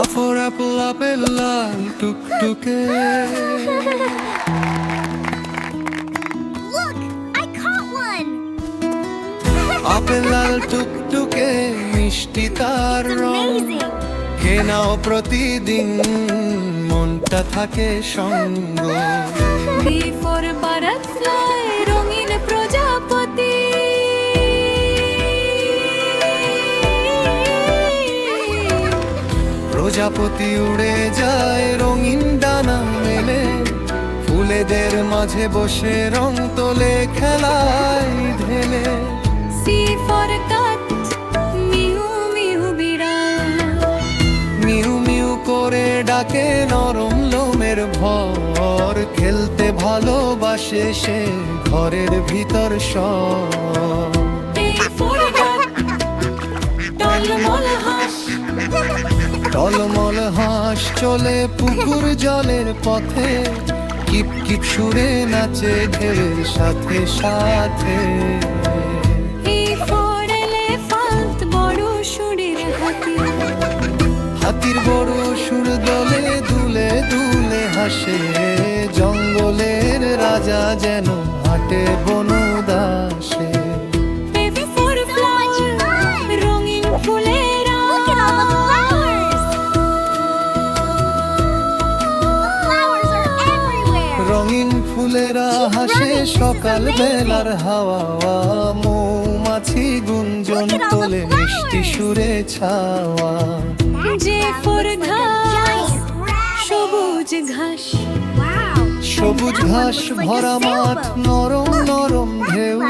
আফর apple apple লাল টুকটুকে Look, I caught one. Apple লাল টুকটুকে মিষ্টি তার রং amazing. কে নাও প্রতিদিন মনটা থাকে সঙ্গ বি ফর বাটারফ্লাই রঙিন প্রজাপতি প্রজাপতি উড়ে যায় রঙিন ডানা মেলে। ফুলেদের মাঝে বসে রং তোলে খেলায় ঢেলে। মিউ মিউ করে ডাকে নরম লোমের ভর। খেলতে ভালোবাসে সে ঘরের ভিতর সব ফর হাঁস চলে পুকুর জলের পথে। কিপ কিপ সুরে নাচে ঢেউয়ের সাথে সাথে। হাতির বড় সুর দলে দুলে দুলে হাসে। জঙ্গলের রাজা যেন হাটে বনদাসে সকাল বেলার হাওয়া মৌমাছি গুঞ্জন তোলে মিষ্টি সুরে ছাওয়া। যে সবুজ ঘাস। সবুজ ঘাস ভরা মাঠ নরম নরম ঢেউ।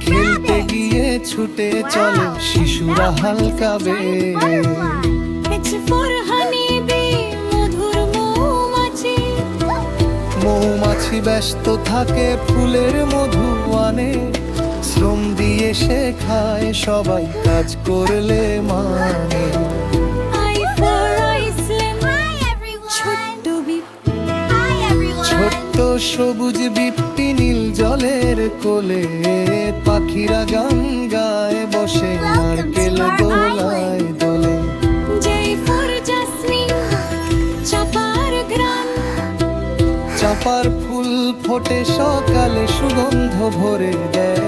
খেলতে গিয়ে ছুটে চলে শিশুরা হালকা বে মৌমাছি ব্যস্ত থাকে ফুলের মধু আনে শ্রম দিয়ে শেখায় সবাই কাজ করলে মানে. ছোট্ট সবুজ বিপ্তি নীল জলের কোলে। পাখিরা গান গায় বসে নারকেল দোলায় দোলে। চাপার ফুল ফোটে সকালে সুগন্ধ ভরে দেয়।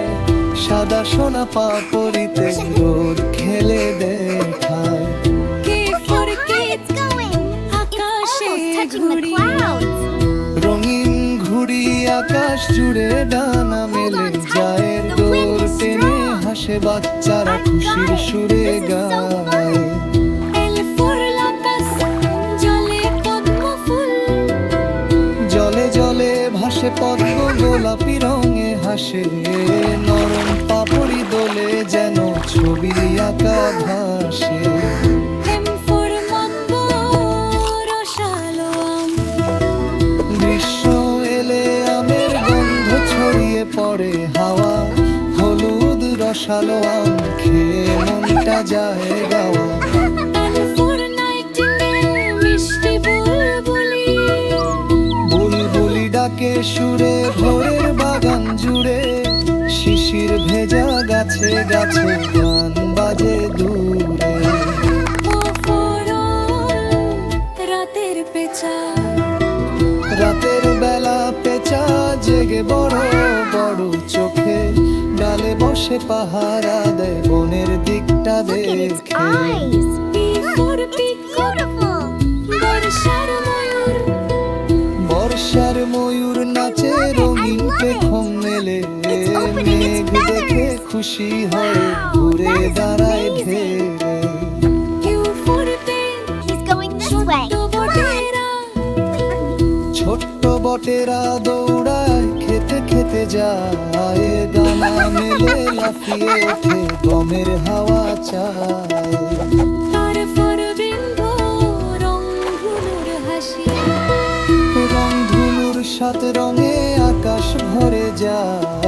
সাদা সোনা পাপড়িতে রোদ খেলে দেখায়. রঙিন ঘুড়ি আকাশ জুড়ে ডানা মেলে যায়। দোর টেনে হাসে বাচ্চারা খুশির সুরে গায়। রঙে নরম পাপড়ি দোলে যেন ছবি আঁকা ভাসে। গ্রীষ্ম এলে আমের গন্ধ ছড়িয়ে পড়ে হাওয়া হলুদ রসালো আম খেয়ে মনটা যায় গাওয়া। সুরে জুড়ে শিশির ভেজা গাছে গাছে গান বাজে দূরে রাতের পেঁচা রাতের বেলা পেঁচা জেগে বড় বড় চোখে ডালে বসে পাহারা দেয় বনের দিকটা দেখে eyes. হয়ে ঘুরে দাঁড়ায় way. ছোট্ট বটেরা দৌড়ায় খেতে খেতে যায় দানা মেলে লাফিয়ে ওঠে গমের হাওয়া চায়। সাত রঙে আকাশ ভরে যায়।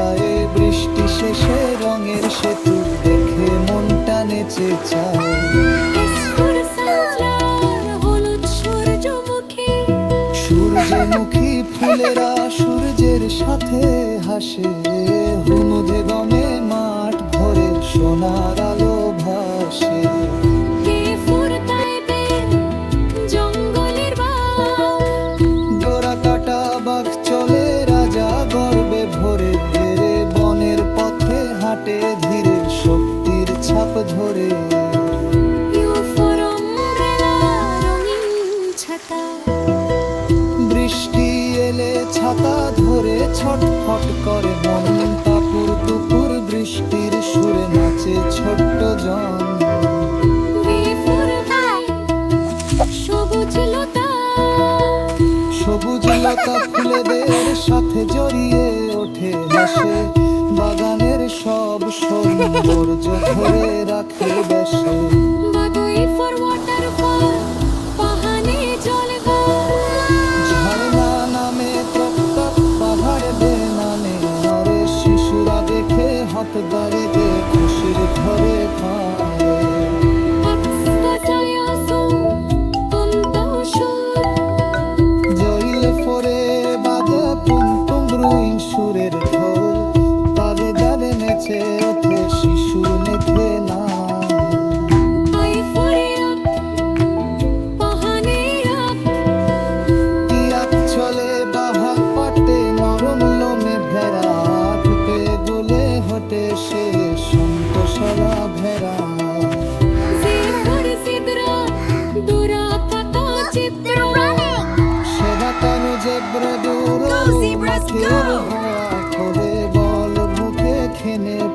শেষে রঙের সেতু দেখে মনটা নেচে চায় সূর্যমুখী ফুলেরা সূর্যের সাথে হাসে, হুমুদে গমে মাঠ ভরে সোনার আলো ভাসে। ছাতা ধরে ছটফট করে মন তাপুর দুপুর বৃষ্টির সুরে নাচে ছোট্ট জন। সবুজ লতা। ফুলেদের সাথে জড়িয়ে ওঠে হাসে বাগানের সব সৌন্দর্য ধরে রাখে দেশে রাখে বল বুকে খেনে